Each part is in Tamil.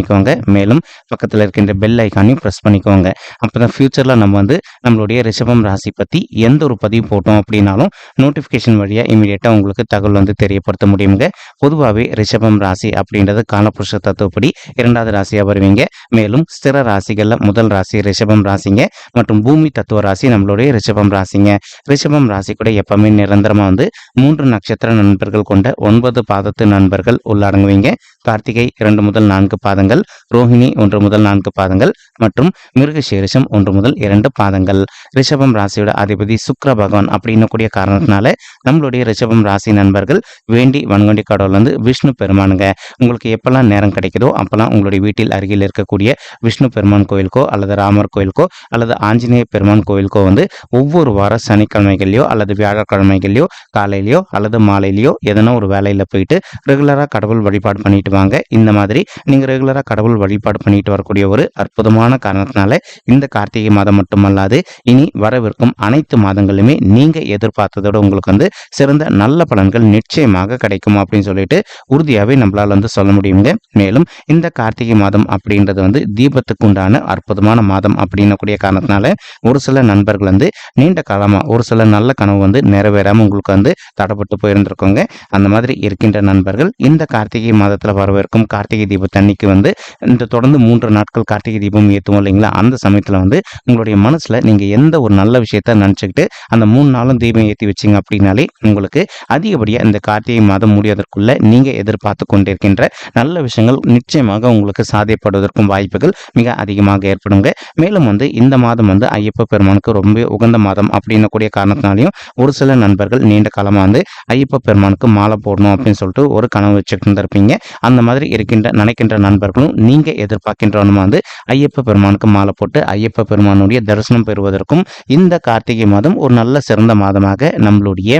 பண்ணிக்கோங்க. மேலும் பக்கத்தில் இருக்கின்ற பெல் ஐக்கானையும் ப்ரெஸ் பண்ணிக்கோங்க. அப்போ தான் நம்ம வந்து நம்மளுடைய ரிஷபம் ராசி பற்றி எந்த ஒரு பதிவு போட்டோம் அப்படின்னாலும் நோட்டிஃபிகேஷன் வழியாக இமீடியட்டாக உங்களுக்கு தகவல் வந்து தெரியப்படுத்த முடியுங்க. பொதுவாகவே ரிஷபம் ராசி அப்படின்றது காலப்புருஷ தத்துவப்படி இரண்டாவது ராசியாக வருவீங்க. மேலும் ஸ்திர ராசிகளில் முதல் ராசி ரிஷபம் ராசிங்க மற்றும் பூமி தத்துவ ராசி நம்மளுடைய ரிஷபம் ராசிங்க. ரிஷபம் ராசி கூட எப்பவுமே நிரந்தரமாக வந்து மூன்று நட்சத்திர நண்பர்கள் கொண்ட ஒன்பது பாதத்து நண்பர்கள் உள்ளடங்குவீங்க. கார்த்திகை இரண்டு முதல் நான்கு பாதங்கள் ரோஹிணி ஒன்று முதல் நான்கு பாதங்கள் மற்றும் மிருகசீரிஷம் ஒன்று முதல் இரண்டு பாதங்கள். ரிஷபம் ராசியோட அதிபதி சுக்கிர பகவான் அப்படின்னு கூடிய காரணத்தினால நம்மளுடைய ரிஷபம் ராசி நண்பர்கள் வேண்டி வன்கொண்டி கடவுள் வந்து விஷ்ணு பெருமானுங்க. உங்களுக்கு எப்பெல்லாம் நேரம் கிடைக்குதோ அப்பெல்லாம் உங்களுடைய வீட்டில் அருகில் இருக்கக்கூடிய விஷ்ணு பெருமான் கோயிலுக்கோ அல்லது ராமர் கோயிலுக்கோ அல்லது ஆஞ்சநேய பெருமான் கோயிலுக்கோ வந்து ஒவ்வொரு வார சனிக்கிழமைகள்லையோ அல்லது வியாழக்கிழமைகள்லையோ காலையிலையோ அல்லது மாலையிலையோ எதனா ஒரு வேலையில் போயிட்டு ரெகுலராக கடவுள் வழிபாடு பண்ணிட்டு வாங்க. இந்த மாதிரி நீங்கள் ரெகுலராக கடவுள் வழிபாடு பண்ணிட்டு வரக்கூடிய ஒரு அற்புதமான காரணத்தினால இந்த கார்த்திகை மாதம் மட்டுமல்லாது இனி வரவிருக்கும் அனைத்து மாதங்களுமே நீங்கள் எதிர்பார்த்ததோட உங்களுக்கு வந்து சிறந்த நல்ல பலன்கள் நிச்சயமாக கிடைக்கும் அப்படின்னு சொல்லிட்டு உறுதியாகவே நம்மளால் வந்து சொல்ல முடியுங்க. மேலும் இந்த கார்த்திகை மாதம் அப்படின்றது வந்து தீபத்துக்கு உண்டான அற்புதமான மாதம் அப்படின்னக்கூடிய காரணத்தினால ஒரு சில நண்பர்கள் வந்து நீண்ட காலமாக ஒரு சில நல்ல கனவு வந்து நிறைவேறாமல் உங்களுக்கு வந்து தடைப்பட்டு போயிருந்திருக்கோங்க. அந்த மாதிரி இருக்கின்ற நண்பர்கள் இந்த கார்த்திகை மாதத்தில் வரவிருக்கும் கார்த்திகை தீபத்தன்னைக்கு வந்து இந்த தொடர்ந்து மூன்று நாட்கள் கார்த்திகை தீபம் ஏற்றுவோம் இல்லைங்களா? அந்த சமயத்தில் வந்து உங்களுடைய மனசில் நீங்கள் எந்த ஒரு நல்ல விஷயத்த நினச்சிக்கிட்டு அந்த மூணு நாளும் தீபம் ஏற்றி வச்சிங்க அப்படின்னாலே உங்களுக்கு அதிகப்படியாக இந்த கார்த்திகை மாதம் முடிவதற்குள்ள நீங்கள் எதிர்பார்த்து கொண்டிருக்கின்ற நல்ல விஷயங்கள் நிச்சயமாக உங்களுக்கு சாதியப்படுவதற்கும் வாய்ப்புகள் மிக அதிகமாக ஏற்படுங்க. மேலும் வந்து இந்த மாதம் வந்து ஐயப்ப பெருமானுக்கு ரொம்ப உகந்த மாதம் அப்படின்னக்கூடிய காரணத்தினாலையும் ஒரு சில நண்பர்கள் நீண்ட காலமாக வந்து ஐயப்ப பெருமானுக்கு மாலை போடணும் அப்படின்னு சொல்லிட்டு ஒரு கனவு வச்சுட்டு இருந்திருப்பீங்க அந்த மாதிரி இருக்கின்ற நினைக்கின்ற நண்பர்கள் இருக்கணும் நீங்கள் எதிர்பார்க்கின்றவனுமா வந்து ஐயப்ப பெருமானுக்கு மாலை போட்டு ஐயப்ப பெருமானுடைய தரிசனம் பெறுவதற்கும் இந்த கார்த்திகை மாதம் ஒரு நல்ல சிறந்த மாதமாக நம்மளுடைய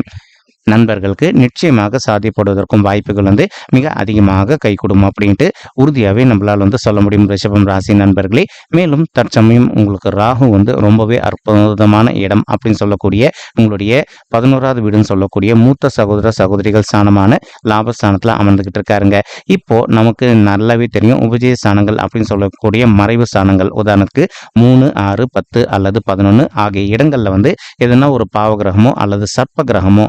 நண்பர்களுக்கு நிச்சயமாக சாதிப்படுவதற்கும் வாய்ப்புகள் வந்து மிக அதிகமாக கைகூடும் அப்படின்ட்டு உறுதியாகவே நம்மளால் வந்து சொல்ல முடியும். ரிஷபம் ராசி நண்பர்களே மேலும் தற்சமயம் உங்களுக்கு ராகு வந்து ரொம்பவே அற்புதமான இடம் அப்படின்னு சொல்லக்கூடிய உங்களுடைய பதினோராவது வீடுன்னு சொல்லக்கூடிய மூத்த சகோதர சகோதரிகள் ஸ்தானமான லாபஸ்தானத்தில் அமர்ந்துகிட்டு இருக்காருங்க. இப்போ நமக்கு நல்லாவே தெரியும் உபஜய ஸ்தானங்கள் அப்படின்னு சொல்லக்கூடிய மறைவு ஸ்தானங்கள். உதாரணத்துக்கு மூணு ஆறு பத்து அல்லது பதினொன்று ஆகிய இடங்களில் வந்து எதனா ஒரு பாவகிரகமோ அல்லது சர்ப்ப கிரகமோ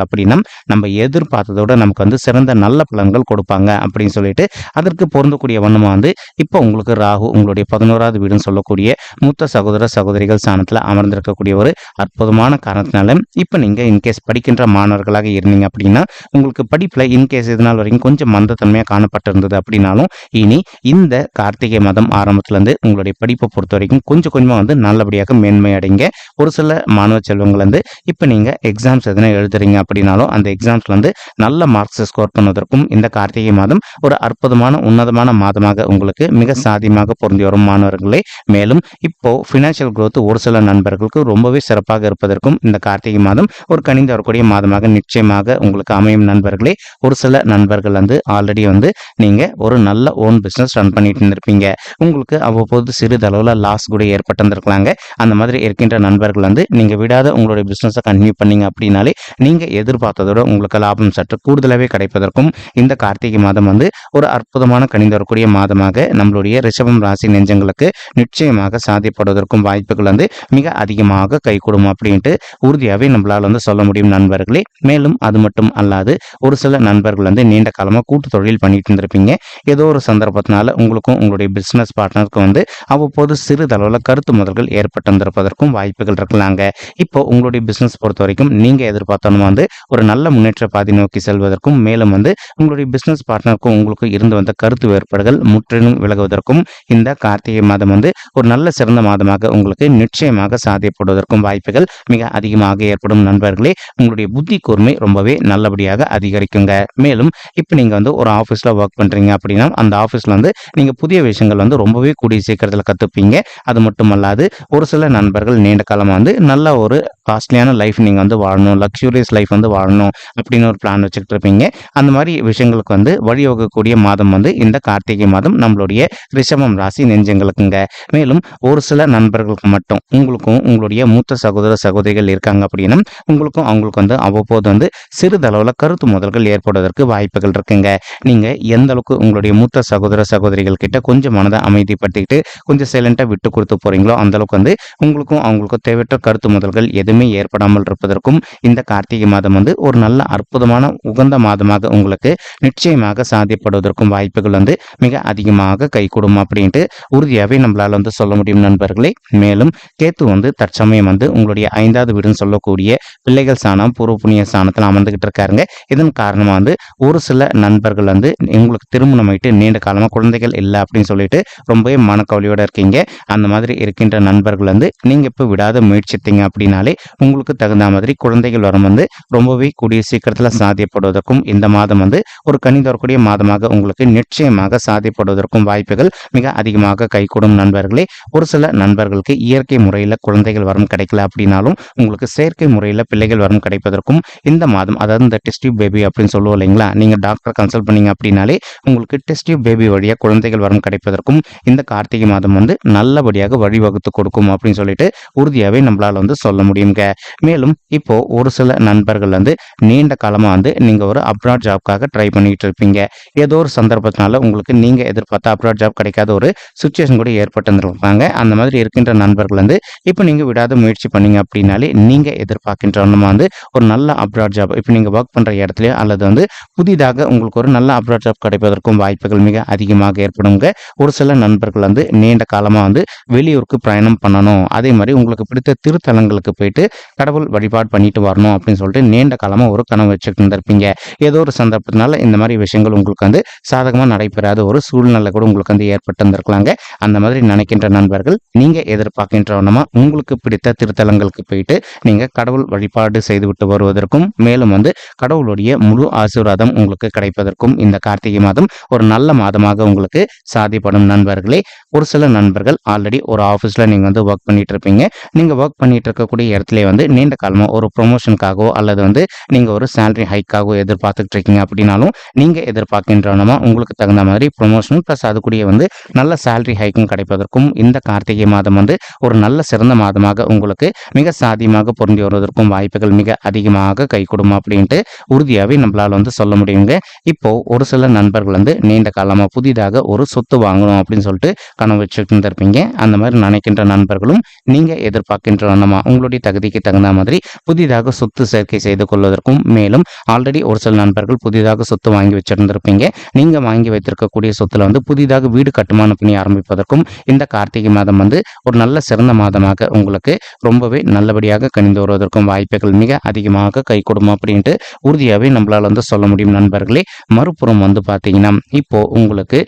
அவனதாங்க அப்படின்னா நம்ம எதிர்பார்த்ததோட நமக்கு வந்து சிறந்த நல்ல பலன்கள் கொடுப்பாங்க அப்படின்னு சொல்லிட்டு அதற்கு பொருந்தக்கூடிய வண்ணமாக வந்து இப்போ உங்களுக்கு ராகு உங்களுடைய பதினோராவது வீடுன்னு சொல்லக்கூடிய மூத்த சகோதர சகோதரிகள் ஸ்தானத்தில் அமர்ந்திருக்கக்கூடிய ஒரு அற்புதமான காரணத்தினால இப்போ நீங்கள் இன்கேஸ் படிக்கின்ற மாணவர்களாக இருந்தீங்க அப்படின்னா உங்களுக்கு படிப்பில் இன்கேஸ் இதனால் வரைக்கும் கொஞ்சம் மந்தத்தன்மையாக காணப்பட்டிருந்தது அப்படின்னாலும் இனி இந்த கார்த்திகை மாதம் ஆரம்பத்துலேருந்து உங்களுடைய படிப்பை பொறுத்த வரைக்கும் கொஞ்சம் கொஞ்சமாக வந்து நல்லபடியாக மேன்மை அடைங்க ஒரு சில மாணவ செல்வங்கள் வந்து இப்போ நீங்கள் எக்ஸாம்ஸ் எதனா எழுதுறீங்க அப்படின்னாலும் அந்த எக்ஸாம்ஸ்ல வந்து நல்ல மார்க்ஸ் ஸ்கோர் பண்ணுவதற்கும் இந்த கார்த்திகை மாதம் ஒரு அற்புதமான உன்னதமான மாதமாக உங்களுக்கு மிக சாதியமாக பொருந்தி வரும் மாணவர்களே. மேலும் இப்போ ஃபினான்ஷியல் குரோத் ஒரு சில நண்பர்களுக்கு ரொம்பவே சிறப்பாக இருப்பதற்கும் இந்த கார்த்திகை மாதம் ஒரு கணிந்து வரக்கூடிய மாதமாக நிச்சயமாக உங்களுக்கு அமையும் நண்பர்களே. ஒரு சில நண்பர்கள் வந்து ஆல்ரெடி வந்து நீங்க ஒரு நல்ல ஓன் பிஸ்னஸ் ரன் பண்ணிட்டு இருந்திருப்பீங்க. உங்களுக்கு அவ்வப்போது சிறிதளவில் லாஸ் கூட ஏற்பட்டிருந்திருக்கலாங்க. அந்த மாதிரி இருக்கின்ற நண்பர்கள் வந்து நீங்க விடாத உங்களுடைய பிஸ்னஸை கண்டினியூ பண்ணீங்க அப்படின்னாலே நீங்க எதிர்பார்த்ததோட உங்களுக்கு லாபம் சற்று கூடுதலாகவே கிடைப்பதற்கும் இந்த கார்த்திகை மாதம் வந்து ஒரு அற்புதமான கணிந்து வரக்கூடிய மாதமாக நம்மளுடைய ரிஷபம் ராசி நெஞ்சங்களுக்கு நிச்சயமாக சாத்தியப்படுவதற்கும் வாய்ப்புகள் வந்து மிக அதிகமாக கைகூடும் அப்படின்ட்டு உறுதியாகவே நம்மளால் வந்து சொல்ல முடியும் நண்பர்களே. மேலும் அது மட்டும் அல்லாது ஒரு சில நண்பர்கள் வந்து நீண்ட காலமாக கூட்டு தொழில் பண்ணிட்டு இருந்திருப்பீங்க. ஏதோ ஒரு சந்தர்ப்பத்தினால உங்களுக்கும் உங்களுடைய பிஸ்னஸ் பார்ட்னருக்கும் வந்து அவ்வப்போது சிறிதளவில் கருத்து முதல்கள் ஏற்பட்டிருந்திருப்பதற்கும் வாய்ப்புகள் இருக்கலாங்க. இப்போ உங்களுடைய பிஸ்னஸ் பொறுத்த வரைக்கும் நீங்கள் எதிர்பார்த்தோன்னு வந்து வந்து ஒரு நல்ல முன்னேற்ற பாதை நோக்கி செல்வதற்கும் மேலும் வந்து உங்களுடைய பிசினஸ் பார்ட்னருக்கும் உங்களுக்கும் இருந்து வந்த கருத்து வேறுபாடுகள் முற்றிலும் விலகுவதற்கும் இந்த கார்த்திகை மாதம் வந்து ஒரு நல்ல சிறந்த மாதமாக உங்களுக்கு நிச்சயமாக சாத்தியப்படுவதற்கும் வாய்ப்புகள் மிக அதிகமாக ஏற்படும் நண்பர்களே. உங்களுடைய புத்தி கூர்மை ரொம்பவே நல்லபடியாக அதிகரிக்குங்க. மேலும் இப்போ நீங்கள் வந்து ஒரு ஆஃபீஸில் ஒர்க் பண்ணுறீங்க அப்படின்னா அந்த ஆஃபீஸில் வந்து நீங்கள் புதிய விஷயங்கள் வந்து ரொம்பவே கூடிய சீக்கிரத்தில் கற்றுப்பீங்க அது மட்டுமல்லாது ஒரு சில நண்பர்கள் நீண்ட காலமாக வந்து நல்ல ஒரு காஸ்ட்லியான லைஃப் நீங்கள் வந்து வாழணும் லக்ஸூரியஸ் லைஃப் வந்து வாழணும் அப்படின்னு ஒரு பிளான் வச்சுக்கிட்டு இருப்பீங்க. அந்த மாதிரி விஷயங்களுக்கு வந்து வழிவகக்கூடிய மாதம் வந்து இந்த கார்த்திகை மாதம் நம்மளுடைய ரிஷபம் ராசி நெஞ்சங்களுக்குங்க. மேலும் ஒரு சில நண்பர்களுக்கு மட்டும் உங்களுக்கும் உங்களுடைய மூத்த சகோதர சகோதரிகள் இருக்காங்க அப்படின்னா உங்களுக்கும் அவங்களுக்கு வந்து அவ்வப்போது வந்து சிறிதளவில் கருத்து முதல்கள் ஏற்படுவதற்கு வாய்ப்புகள் இருக்குங்க. நீங்கள் எந்த அளவுக்கு உங்களுடைய மூத்த சகோதர சகோதரிகள் கிட்ட கொஞ்சம் மனதை அமைதிப்படுத்திக்கிட்டு கொஞ்சம் சைலண்டாக விட்டு கொடுத்து போகிறீங்களோ அந்தளவுக்கு வந்து உங்களுக்கும் அவங்களுக்கும் தேவையற்ற கருத்து முதல்கள் எதுவுமே ஏற்படாமல் இருப்பதற்கும் இந்த கார்த்திகை மாதம் வந்து ஒரு நல்ல அற்புதமான உகந்த மாதமாக உங்களுக்கு நிச்சயமாக சாத்தியப்படுவதற்கும் வாய்ப்புகள் வந்து மிக அதிகமாக கைகூடும் அப்படின்ட்டு உறுதியாகவே நம்மளால் வந்து சொல்ல முடியும் நண்பர்களே. மேலும் கேத்து வந்து தற்சமயம் வந்து உங்களுடைய ஐந்தாவது வீடுன்னு சொல்லக்கூடிய பிள்ளைகள் சாணம் பூர்வ புண்ணிய சாணத்தில் அமர்ந்துகிட்டு இருக்காருங்க. இதன் காரணமாக வந்து ஒரு சில நண்பர்கள் வந்து உங்களுக்கு திருமணம் ஆயிட்டு நீண்ட காலமாக குழந்தைகள் இல்லை அப்படின்னு சொல்லிட்டு ரொம்பவே மனக்கவலையோடு இருக்கீங்க. அந்த மாதிரி இருக்கின்ற நண்பர்கள் வந்து நீங்கள் இப்போ விடாத முயற்சித்தீங்க அப்படின்னாலே உங்களுக்கு தகுந்த மாதிரி குழந்தைகள் வரம் வந்து ரொம்பவே கூடிய சீக்கிரத்தில் சாத்தியப்படுவதற்கும் இந்த மாதம் வந்து ஒரு கனி தரக்கூடிய மாதமாக உங்களுக்கு நிச்சயமாக சாத்தியப்படுவதற்கும் வாய்ப்புகள் மிக அதிகமாக கைகூடும் நண்பர்களே. ஒரு சில நண்பர்களுக்கு இயற்கை முறையில் குழந்தைகள் வரம் கிடைக்கல அப்படின்னாலும் உங்களுக்கு செயற்கை முறையில் பிள்ளைகள் வரம் கிடைப்பதற்கும் இந்த மாதம் அதாவது இந்த டெஸ்டிவ் பேபி அப்படின்னு சொல்லுவோம் இல்லைங்களா? நீங்கள் டாக்டர் கன்சல்ட் பண்ணீங்க அப்படின்னாலே உங்களுக்கு டெஸ்டிவ் பேபி வழியாக குழந்தைகள் வரம் கிடைப்பதற்கும் இந்த கார்த்திகை மாதம் வந்து நல்லபடியாக வழிவகுத்து கொடுக்கும் அப்படின்னு சொல்லிட்டு உறுதியாகவே நம்மளால வந்து சொல்ல முடியுங்க மேலும் இப்போ ஒரு சில நண்பர்கள் வந்து நீண்ட காலமாக வந்து நீங்கள் ஒரு அப்ராட் ஜாப்காக ட்ரை பண்ணிட்டு இருப்பீங்க. ஏதோ ஒரு சந்தர்ப்பத்தினால உங்களுக்கு நீங்கள் எதிர்பார்த்த அப்ராட் ஜாப் கிடைக்காத ஒரு சுச்சுவேஷன் கூட ஏற்பட்டிருந்திருப்பாங்க அந்த மாதிரி இருக்கின்ற நண்பர்கள் வந்து இப்போ நீங்கள் விடாத முயற்சி பண்ணீங்க அப்படின்னாலே நீங்கள் எதிர்பார்க்கின்ற நம்ம வந்து ஒரு நல்ல அப்ராட் ஜாப் இப்போ நீங்கள் ஒர்க் பண்ணுற இடத்துலையோ அல்லது வந்து புதிதாக உங்களுக்கு ஒரு நல்ல அப்ராட் ஜாப் கிடைப்பதற்கும் வாய்ப்புகள் மிக அதிகமாக ஏற்படுங்க. ஒரு சில நண்பர்கள் வந்து நீண்ட காலமாக வந்து வெளியூருக்கு பிரயாணம் பண்ணணும். அதே மாதிரி உங்களுக்கு பிடித்த திருத்தலங்களுக்கு போயிட்டு கடவுள் வழிபாடு பண்ணிட்டு வரணும் அப்படின்னு சொல்லிட்டு நீண்ட காலமாக ஒரு கனவு வச்சுட்டு இருந்திருப்பீங்க ஏதோ ஒரு சந்தர்ப்பத்தினால இந்த மாதிரி விஷயங்கள் உங்களுக்கு வந்து சாதகமாக நடைபெறாத ஒரு சூழ்நிலை கூட உங்களுக்கு வந்து ஏற்பட்டு இருந்திருக்கலாங்க அந்த மாதிரி நினைக்கின்ற நண்பர்கள் நீங்கள் எதிர்பார்க்கின்றவனமா உங்களுக்கு பிடித்த திருத்தலங்களுக்கு போயிட்டு நீங்கள் கடவுள் வழிபாடு செய்துவிட்டு வருவதற்கும் மேலும் வந்து கடவுளுடைய முழு ஆசீர்வாதம் உங்களுக்கு கிடைப்பதற்கும் இந்த கார்த்திகை மாதம் ஒரு நல்ல மாதமாக உங்களுக்கு சாதிப்படும் நண்பர்களே. ஒரு சில நண்பர்கள் ஆல்ரெடி ஒரு ஆஃபீஸில் நீங்கள் வந்து ஒர்க் பண்ணிட்டு இருப்பீங்க. நீங்கள் ஒர்க் பண்ணிட்டு இருக்கக்கூடிய இடத்துல வந்து நீண்ட காலமாக ஒரு ப்ரொமோஷனுக்காகவோ அல்லது வந்து நீங்கள் ஒரு சேலரி ஹைக்காகவோ எதிர்பார்த்துட்டு இருக்கீங்க அப்படின்னாலும் நீங்கள் எதிர்பார்க்கின்றனமா உங்களுக்கு தகுந்த மாதிரி ப்ரொமோஷன் ப்ளஸ் அது கூடிய வந்து நல்ல சேலரி ஹைக்கும் கிடைப்பதற்கும் இந்த கார்த்திகை மாதம் வந்து ஒரு நல்ல சிறந்த மாதமாக உங்களுக்கு மிக சாதியமாக பொருந்தி வருவதற்கும் வாய்ப்புகள் மிக அதிகமாக கைகூடும் அப்படின்ட்டு உறுதியாகவே நம்மளால் வந்து சொல்ல முடியுங்க. இப்போ ஒரு சில நண்பர்கள் வந்து நீண்ட காலமாக புதிதாக ஒரு சொத்து வாங்கணும் அப்படின்னு சொல்லிட்டு கனவு வச்சுட்டு இருந்திருப்பீங்க அந்த மாதிரி நினைக்கின்ற நண்பர்களும் நீங்கள் எதிர்பார்க்கின்ற உங்களுடைய உங்களுடைய தகுதிக்கு தகுந்த மாதிரி புதிதாக சொத்து சேர்க்கை செய்து கொள்வதற்கும் மேலும் ஆல்ரெடி ஒரு சில நண்பர்கள் புதிதாக சொத்து வாங்கி வச்சிருந்திருப்பீங்க. நீங்கள் வாங்கி வைத்திருக்கக்கூடிய சொத்துல வந்து புதிதாக வீடு கட்டுமான பணி ஆரம்பிப்பதற்கும் இந்த கார்த்திகை மாதம் வந்து ஒரு நல்ல சிறந்த மாதமாக உங்களுக்கு ரொம்பவே நல்லபடியாக கணிந்து வருவதற்கும் வாய்ப்புகள் மிக அதிகமாக கை கொடுக்கும் அப்படின்ட்டு உறுதியாகவே நம்மளால் வந்து சொல்ல முடியும் நண்பர்களே. மறுபுறம் வந்து பார்த்தீங்கன்னா இப்போ உங்களுக்கு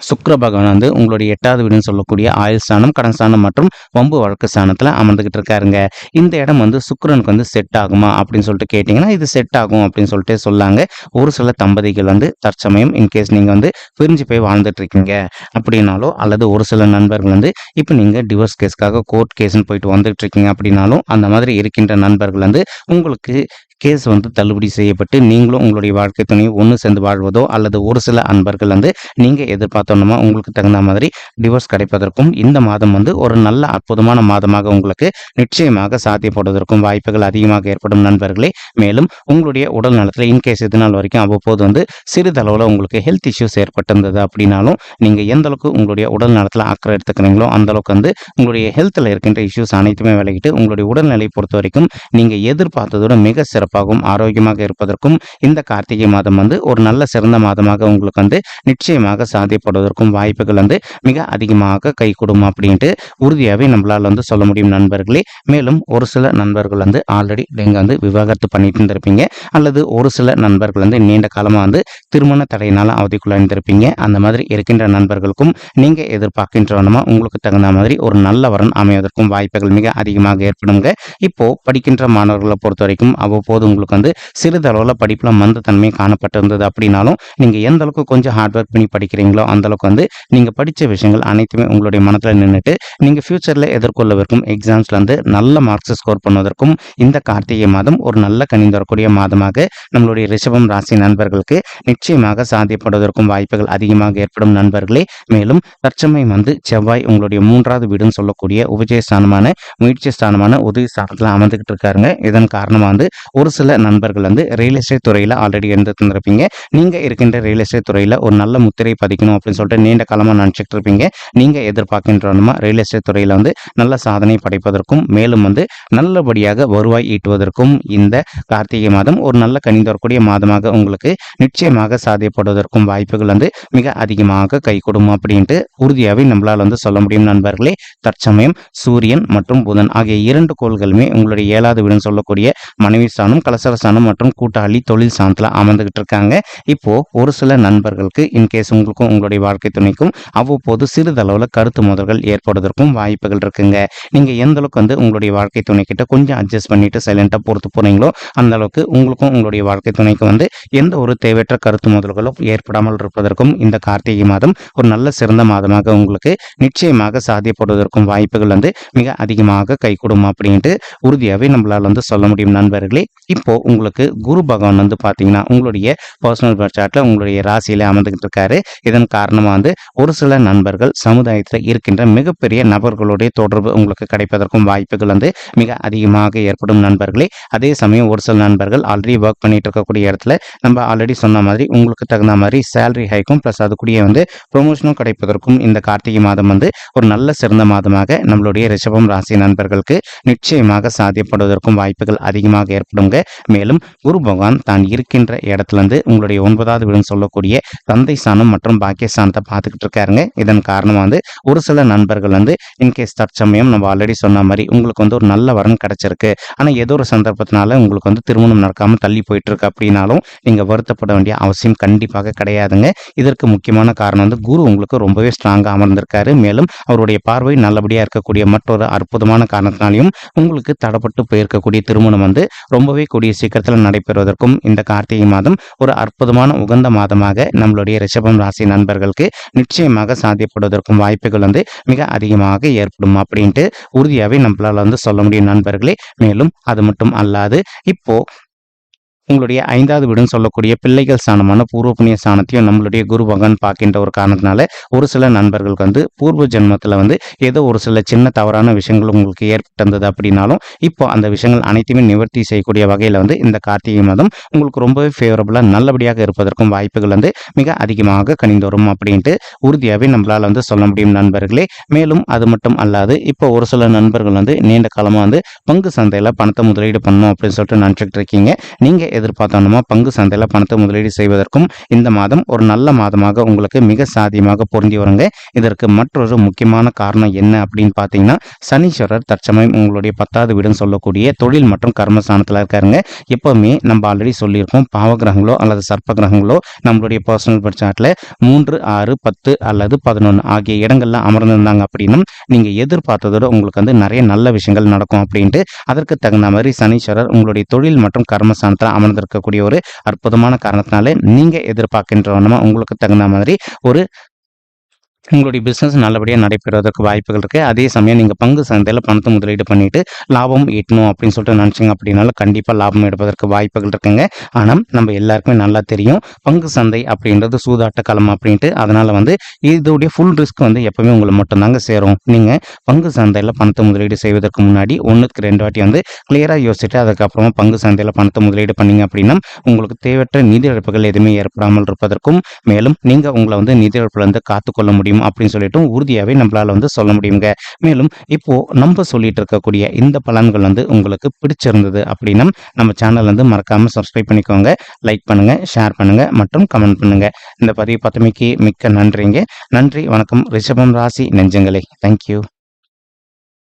சுக்கர பகவான் வந்து உங்களுடைய எட்டாவது வீடுன்னு சொல்லக்கூடிய ஆயுள் ஸ்தானம் கடன் ஸ்தானம் மற்றும் வம்பு வழக்கு ஸ்தானத்தில் அமர்ந்துகிட்டு இருக்காருங்க. இந்த இடம் வந்து சுக்கரனுக்கு வந்து செட் ஆகுமா அப்படின்னு சொல்லிட்டு கேட்டிங்கன்னா இது செட் ஆகும் அப்படின்னு சொல்லிட்டு சொல்லாங்க. ஒரு சில தம்பதிகள் வந்து தற்சமயம் இன்கேஸ் நீங்கள் வந்து பிரிஞ்சு போய் வாழ்ந்துட்டு இருக்கீங்க அப்படின்னாலோ அல்லது ஒரு சில நண்பர்கள் வந்து இப்போ நீங்கள் டிவோர்ஸ் கேஸ்க்காக கோர்ட் கேஸ்னு போயிட்டு வந்துட்டு இருக்கீங்க அப்படின்னாலும் அந்த மாதிரி இருக்கின்ற நண்பர்கள் வந்து உங்களுக்கு கேஸ் வந்து தள்ளுபடி செய்யப்பட்டு நீங்களும் உங்களுடைய வாழ்க்கை துணையை ஒன்று சேர்ந்து வாழ்வதோ அல்லது ஒரு சில அன்பர்கள் வந்து நீங்கள் பார்த்தோம்னா உங்களுக்கு தகுந்த மாதிரி டிவோர்ஸ் கிடைப்பதற்கும் இந்த மாதம் வந்து ஒரு நல்ல அற்புதமான மாதமாக உங்களுக்கு நிச்சயமாக சாத்தியப்படுவதற்கும் வாய்ப்புகள் அதிகமாக ஏற்படும் நண்பர்களே. மேலும் உங்களுடைய உடல் நலத்தில் இன்கேஸ் இது நாள் வரைக்கும் அவ்வப்போது வந்து சிறிதளவில் உங்களுக்கு ஹெல்த் இஷ்யூஸ் ஏற்பட்டிருந்தது அப்படின்னாலும் நீங்கள் எந்த அளவுக்கு உங்களுடைய உடல் நலத்தில் அக்கறை எடுத்துக்கிறீங்களோ அந்த அளவுக்கு வந்து உங்களுடைய ஹெல்த்தில் இருக்கின்ற இஷ்யூஸ் அனைத்துமே விலகிட்டு உங்களுடைய உடல்நிலை பொறுத்த வரைக்கும் நீங்கள் எதிர்பார்த்ததோட மிக சிறப்பாகவும் ஆரோக்கியமாக இருப்பதற்கும் இந்த கார்த்திகை மாதம் வந்து ஒரு நல்ல சிறந்த மாதமாக உங்களுக்கு வந்து நிச்சயமாக சாத்தியப்படும் ஏற்படுவதற்கும் வாய்ப்புகள் வந்து மிக அதிகமாக கைகூடும் அப்படின்ட்டு உறுதியாகவே நம்மளால் வந்து சொல்ல முடியும் நண்பர்களே. மேலும் ஒரு சில நண்பர்கள் வந்து ஆல்ரெடி நீங்கள் வந்து விவாகரத்து பண்ணிட்டு இருந்திருப்பீங்க. அல்லது ஒரு சில நண்பர்கள் வந்து நீண்ட காலமாக வந்து திருமண தடையினால் அவதிக்குள்ளாயிருந்திருப்பீங்க அந்த மாதிரி இருக்கின்ற நண்பர்களுக்கும் நீங்கள் எதிர்பார்க்கின்றவனமா உங்களுக்கு தகுந்த மாதிரி ஒரு நல்ல வரன் அமைவதற்கும் வாய்ப்புகள் மிக அதிகமாக ஏற்படுங்க இப்போ படிக்கின்ற மாணவர்களை பொறுத்த வரைக்கும் அவ்வப்போது உங்களுக்கு வந்து சிறிதளவில் படிப்பில் மந்த தன்மை காணப்பட்டிருந்தது அப்படின்னாலும் நீங்கள் எந்த அளவுக்கு கொஞ்சம் ஹார்ட் ஒர்க் பண்ணி படிக்கிறீங்களோ அந்த அந்தளவுக்கு வந்து நீங்கள் படித்த விஷயங்கள் அனைத்துமே உங்களுடைய மனத்தில் நின்றுட்டு நீங்கள் ஃபியூச்சரில் எதிர்கொள்ளவிருக்கும் எக்ஸாம்ஸ்லேருந்து நல்ல மார்க்ஸ் ஸ்கோர் பண்ணுவதற்கும் இந்த கார்த்திகை மாதம் ஒரு நல்ல கணிந்து வரக்கூடிய மாதமாக நம்மளுடைய ரிஷபம் ராசி நண்பர்களுக்கு நிச்சயமாக சாத்தியப்படுவதற்கும் வாய்ப்புகள் அதிகமாக ஏற்படும் நண்பர்களே. மேலும் தற்சமயம் வந்து செவ்வாய் உங்களுடைய மூன்றாவது வீடுன்னு சொல்லக்கூடிய உபஜய ஸ்தானமான முயற்சி ஸ்தானமான உதவி ஸ்தானத்தில் அமர்ந்துகிட்டு இருக்காருங்க. இதன் காரணமாக வந்து ஒரு சில நண்பர்கள் வந்து ரியல் எஸ்டேட் துறையில் ஆல்ரெடி எழுந்து தந்திருப்பீங்க நீங்கள் இருக்கின்ற ரியல் எஸ்டேட் துறையில் ஒரு நல்ல முத்திரை பதிக்கணும் அப்படின்னு சொல்லிட்டு நீண்ட காலமாக நினச்சிட்டு இருப்பீங்க. நீங்கள் எதிர்பார்க்கின்றனமா ரியல் எஸ்டேட் துறையில் வந்து நல்ல சாதனை படைப்பதற்கும் மேலும் வந்து நல்லபடியாக வருவாய் ஈட்டுவதற்கும் இந்த கார்த்திகை மாதம் ஒரு நல்ல கணிந்து வரக்கூடிய மாதமாக உங்களுக்கு நிச்சயமாக சாதியப்படுவதற்கும் வாய்ப்புகள் வந்து மிக அதிகமாக கை கொடுக்கும் அப்படின்ட்டு உறுதியாகவே நம்மளால் வந்து சொல்ல முடியும் நண்பர்களே. தற்சமயம் சூரியன் மற்றும் புதன் ஆகிய இரண்டு கோள்களுமே உங்களுடைய ஏழாவது வீடுன்னு சொல்லக்கூடிய மனைவி ஸ்தானம் கலசர ஸ்தானம் மற்றும் கூட்டாளி தொழில் ஸ்தானத்தில் அமர்ந்துகிட்டு இருக்காங்க. இப்போ ஒரு சில நண்பர்களுக்கு இன்கேஸ் உங்களுக்கும் உங்களுடைய வாழ்க்கை துணைக்கும் அவ்வப்போது சிறிதளவில் கருத்து மோதல்கள் ஏற்படுவதற்கும் வாய்ப்புகள் இருக்குங்க. நீங்கள் எந்த அளவுக்கு வந்து உங்களுடைய வாழ்க்கை துணை கிட்ட கொஞ்சம் அட்ஜஸ்ட் பண்ணிட்டு சைலண்டாக பொறுத்து போறீங்களோ அந்த அளவுக்கு உங்களுக்கும் உங்களுடைய வாழ்க்கை துணைக்கும் வந்து எந்த ஒரு தேவையற்ற கருத்து மோதல்களும் ஏற்படாமல் இருப்பதற்கும் இந்த கார்த்திகை மாதம் ஒரு நல்ல சிறந்த மாதமாக உங்களுக்கு நிச்சயமாக சாத்தியப்படுவதற்கும் வாய்ப்புகள் வந்து மிக அதிகமாக கைகூடும் அப்படின்ட்டு உறுதியாகவே நம்மளால் வந்து சொல்ல முடியும் நண்பர்களே. இப்போ உங்களுக்கு குரு பகவான் வந்து பார்த்தீங்கன்னா உங்களுடைய பர்சனல் சார்ட்டில் உங்களுடைய ராசியில அமர்ந்துகிட்டு இருக்காரு. இதன் காரணமாக வந்து ஒரு சில நண்பர்கள் சமுதாயத்தில் இருக்கின்ற மிகப்பெரிய நபர்களுடைய தொடர்பு உங்களுக்கு கிடைப்பதற்கும் வாய்ப்புகள் வந்து மிக அதிகமாக ஏற்படும் நண்பர்களே. அதே சமயம் ஒரு சில நண்பர்கள் ஆல்ரெடி ஒர்க் பண்ணிட்டு இருக்கக்கூடிய இடத்துல நம்ம ஆல்ரெடி சொன்ன மாதிரி உங்களுக்கு தகுந்த மாதிரி சேலரி ஹைக்கும் ப்ளஸ் அது வந்து ப்ரொமோஷனும் கிடைப்பதற்கும் இந்த கார்த்திகை மாதம் வந்து ஒரு நல்ல சிறந்த மாதமாக நம்மளுடைய ரிஷபம் ராசி நண்பர்களுக்கு நிச்சயமாக சாத்தியப்படுவதற்கும் வாய்ப்புகள் அதிகமாக ஏற்படுங்க. மேலும் குரு பகவான் தான் இருக்கின்ற இடத்துல இருந்து உங்களுடைய ஒன்பதாவது வீடுன்னு சொல்லக்கூடிய தந்தை ஸ்தானம் மற்றும் பாக்கிய ஸ்தானத்தை பார்த்துக்கிட்டு இருக்காருங்க. இதன் காரணமாக வந்து ஒரு சில நண்பர்கள் வந்து இன்கேஸ் தற்சமயம் நம்ம ஆல்ரெடி சொன்ன மாதிரி உங்களுக்கு வந்து ஒரு நல்ல வரன் கிடைச்சிருக்கு. ஆனால் ஏதோ ஒரு சந்தர்ப்பத்தினால உங்களுக்கு வந்து திருமணம் நடக்காமல் தள்ளி போயிட்டு இருக்கு அப்படின்னாலும் நீங்கள் வருத்தப்பட வேண்டிய அவசியம் கண்டிப்பாக கிடையாதுங்க. இதற்கு முக்கியமான காரணம் வந்து குரு உங்களுக்கு ரொம்பவே ஸ்ட்ராங்காக அமர்ந்திருக்காரு. மேலும் அவருடைய பார்வை நல்லபடியாக இருக்கக்கூடிய மற்றொரு அற்புதமான காரணத்தினாலையும் உங்களுக்கு தடப்பட்டு போயிருக்கக்கூடிய திருமணம் வந்து ரொம்பவே கூடிய சீக்கிரத்தில் நடைபெறுவதற்கும் இந்த கார்த்திகை மாதம் ஒரு அற்புதமான உகந்த மாதமாக நம்மளுடைய ரிஷபம் ராசி நண்பர்கள் நண்பர்களுக்கு நிச்சயமாக சாத்தியப்படுவதற்கும் வாய்ப்புகள் வந்து மிக அதிகமாக ஏற்படும் அப்படின்ட்டு உறுதியாகவே நம்மளால் வந்து சொல்ல முடியும் நண்பர்களே. மேலும் அது மட்டும் அல்லாது இப்போ உங்களுடைய ஐந்தாவது வீடுன்னு சொல்லக்கூடிய பிள்ளைகள் ஸ்தானமான பூர்வ புண்ணிய ஸ்தானத்தையும் நம்மளுடைய குரு பகவான் பார்க்கின்ற ஒரு காரணத்தினால ஒரு சில நண்பர்களுக்கு வந்து பூர்வ ஜென்மத்தில் வந்து ஏதோ ஒரு சில சின்ன தவறான விஷயங்கள் உங்களுக்கு ஏற்பட்டிருந்தது அப்படின்னாலும் இப்போ அந்த விஷயங்கள் அனைத்தையுமே நிவர்த்தி செய்யக்கூடிய வகையில் வந்து இந்த கார்த்திகை மாதம் உங்களுக்கு ரொம்பவே ஃபேவரபுளாக நல்லபடியாக இருப்பதற்கும் வாய்ப்புகள் வந்து மிக அதிகமாக கணிந்து வரும் அப்படின்ட்டு உறுதியாகவே நம்மளால் வந்து சொல்ல முடியும் நண்பர்களே. மேலும் அது மட்டும் அல்லாது இப்போ ஒரு சில நண்பர்கள் வந்து நீண்ட காலமாக வந்து பங்கு சந்தையில் பணத்தை முதலீடு பண்ணணும் அப்படின்னு சொல்லிட்டு நினச்சிட்டு இருக்கீங்க. நீங்கள் எதிர்பார்த்தோம்னா பங்கு சந்தையில் பணத்தை முதலீடு செய்வதற்கும் இந்த மாதம் ஒரு நல்ல மாதமாக உங்களுக்கு மிக சாதியமாக பொருந்தி வருங்க. இதற்கு மற்றொரு முக்கியமான காரணம் என்ன அப்படின்னு பார்த்தீங்கன்னா சனீஸ்வரர் தற்சமயம் உங்களுடைய பத்தாவது வீடுன்னு சொல்லக்கூடிய தொழில் மற்றும் கர்மஸ்தானத்தில் இருக்காருங்க. எப்பவுமே நம்ம ஆல்ரெடி சொல்லியிருக்கோம் பாவகிரகங்களோ அல்லது சர்ப்ப கிரகங்களோ நம்மளுடைய பர்சனல் பட்சாட்டில் மூன்று ஆறு பத்து அல்லது பதினொன்று ஆகிய இடங்கள்ல அமர்ந்திருந்தாங்க அப்படின்னும் நீங்கள் எதிர்பார்த்ததோட உங்களுக்கு வந்து நிறைய நல்ல விஷயங்கள் நடக்கும் அப்படின்ட்டு அதற்கு தகுந்த மாதிரி சனீஸ்வரர் உங்களுடைய தொழில் மற்றும் கர்மஸ்தானத்தில் அமர்ந்திருக்கக்கூடிய ஒரு அற்புதமான காரணத்தினால நீங்கள் எதிர்பார்க்கின்றவனமா உங்களுக்கு தகுந்த மாதிரி ஒரு உங்களுடைய பிஸ்னஸ் நல்லபடியாக நடைபெறுவதற்கு வாய்ப்புகள் இருக்குது அதே சமயம் நீங்கள் பங்கு சந்தையில் பணத்தை முதலீடு பண்ணிட்டு லாபம் ஈட்டணும் அப்படின்னு சொல்லிட்டு நினச்சிங்க அப்படின்னாலும் கண்டிப்பாக லாபம் எடுப்பதற்கு வாய்ப்புகள் இருக்குங்க. ஆனால் நம்ம எல்லாருக்குமே நல்லா தெரியும். பங்கு சந்தை அப்படின்றது சூதாட்ட களம் அப்படின்ட்டு. அதனால் வந்து இதோடைய ஃபுல் ரிஸ்க் வந்து எப்பவுமே உங்களை மட்டும்தாங்க சேரும். நீங்கள் பங்கு சந்தையில் பணத்தை முதலீடு செய்வதற்கு முன்னாடி ஒன்றுக்கு ரெண்டு வாட்டி வந்து கிளியராக யோசிச்சுட்டு அதுக்கப்புறமா பங்கு சந்தையில் பணத்தை முதலீடு பண்ணீங்க அப்படின்னா உங்களுக்கு தேவையற்ற நிதி இழப்புகள் எதுவுமே ஏற்படாமல் இருப்பதற்கும் மேலும் நீங்கள் உங்களை வந்து நிதி இழப்புலேருந்து காத்துக்கொள்ள முடியும். முடியும் அப்படின்னு சொல்லிட்டு உறுதியாகவே நம்மளால் வந்து சொல்ல முடியுங்க மேலும் இப்போது நம்ம சொல்லிட்டு இருக்கக்கூடிய இந்த பலன்கள் வந்து உங்களுக்கு பிடிச்சிருந்தது அப்படின்னா நம்ம சேனல் வந்து மறக்காமல் சப்ஸ்கிரைப் பண்ணிக்கோங்க. லைக் பண்ணுங்கள் ஷேர் பண்ணுங்கள் மற்றும் கமெண்ட் பண்ணுங்கள் இந்த பதிவு பத்தமைக்கு மிக்க நன்றிங்க. நன்றி வணக்கம். ரிஷபம் ராசி நெஞ்சங்களே. தேங்க்யூ